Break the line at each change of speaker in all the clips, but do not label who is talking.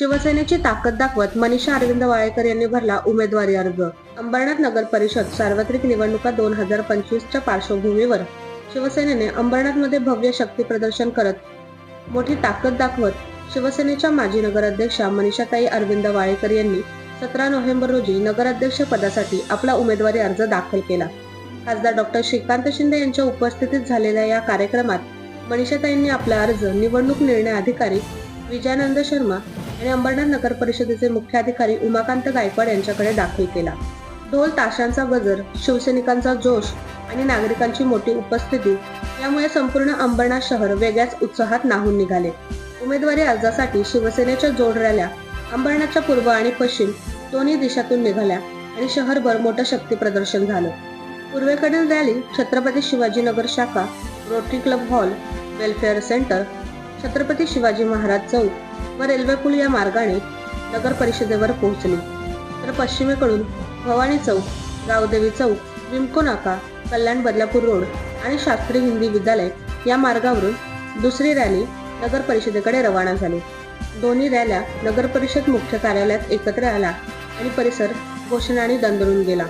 शिवसेनेची ताकद दाखवत मनीषा अरविंद वाळेकर यांनी भरला उमेदवारी अर्ज. अंबरनाथ नगर परिषद सार्वत्रिक निवडणुका दोन हजार पंचवीसच्या पार्श्वभूमीवर शिवसेनेने अंबरनाथमध्ये भव्य शक्ती प्रदर्शन करत मोठी ताकद दाखवत शिवसेनेच्या माजी नगराध्यक्षा मनीषाताई अरविंद वाळेकर यांनी सतरा नोव्हेंबर रोजी नगराध्यक्ष पदासाठी आपला उमेदवारी अर्ज दाखल केला. खासदार डॉक्टर श्रीकांत शिंदे यांच्या उपस्थितीत झालेल्या या कार्यक्रमात मनीषाताईंनी आपला अर्ज निवडणूक निर्णय अधिकारी विजयानंद शर्मा आणि अंबरनाथ नगर परिषदेचे मुख्याधिकारी उमाकांत गायकवाड यांच्याकडे दाखल केला. ढोल ताशांचा गजर शिवसैनिकांचा जोश आणि नागरिकांची मोठी उपस्थिती यामुळे संपूर्ण अंबरनाथ शहर वेगळ्याच उत्साहात नाहून निघाले. उमेदवारी अर्जासाठी शिवसेनेच्या जोड रॅल्या अंबरनाथच्या पूर्व आणि पश्चिम दोन्ही दिशातून निघाल्या आणि शहरभर मोठं शक्ती प्रदर्शन झालं. पूर्वेकडील रॅली छत्रपती शिवाजीनगर शाखा rotary club hall welfare centre Chhatrapati Shivaji Maharaj चौक व रेल्वे पूल या मार्गाने नगर परिषदेवर पोहोचली. तर पश्चिमेकडून भवानी चौक गावदेवी चौक विमको नाका कल्याण बदलापूर रोड आणि शास्त्री हिंदी विद्यालय या मार्गावरून दुसरी रॅली नगर परिषदेकडे रवाना झाली. दोन्ही रॅल्या नगर परिषद मुख्य कार्यालयात एकत्र आला आणि परिसर घोषणाने दंदरून गेला.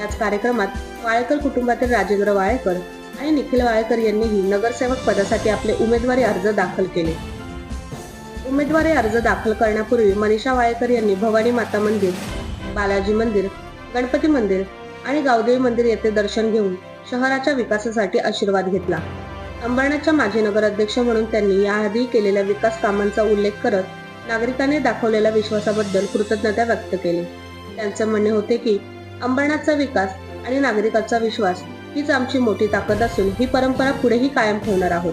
याच कार्यक्रमात वाळेकर कुटुंबातील राजेंद्र वाळेकर आणि निखिल वाळेकर यांनीही नगरसेवक पदासाठी आपले उमेदवारी अर्ज दाखल केले. उमेदवारी अर्ज दाखल करण्यापूर्वी मनीषा वाळेकर यांनी भवानी माता मंदिर बालाजी मंदिर गणपती मंदिर आणि गावदेवी मंदिर येथे दर्शन घेऊन शहराच्या विकासासाठी आशीर्वाद घेतला. अंबरनाथच्या माजी नगराध्यक्ष म्हणून त्यांनी याआधी केलेल्या विकास कामांचा उल्लेख करत नागरिकांनी दाखवलेल्या विश्वासाबद्दल कृतज्ञता व्यक्त केली. त्यांचे म्हणणे होते की अंबरनाथचा विकास आणि नागरिकांचा विश्वास हीच आमची मोठी ताकद असून ही परंपरा पुढेही कायम ठेवणार आहोत.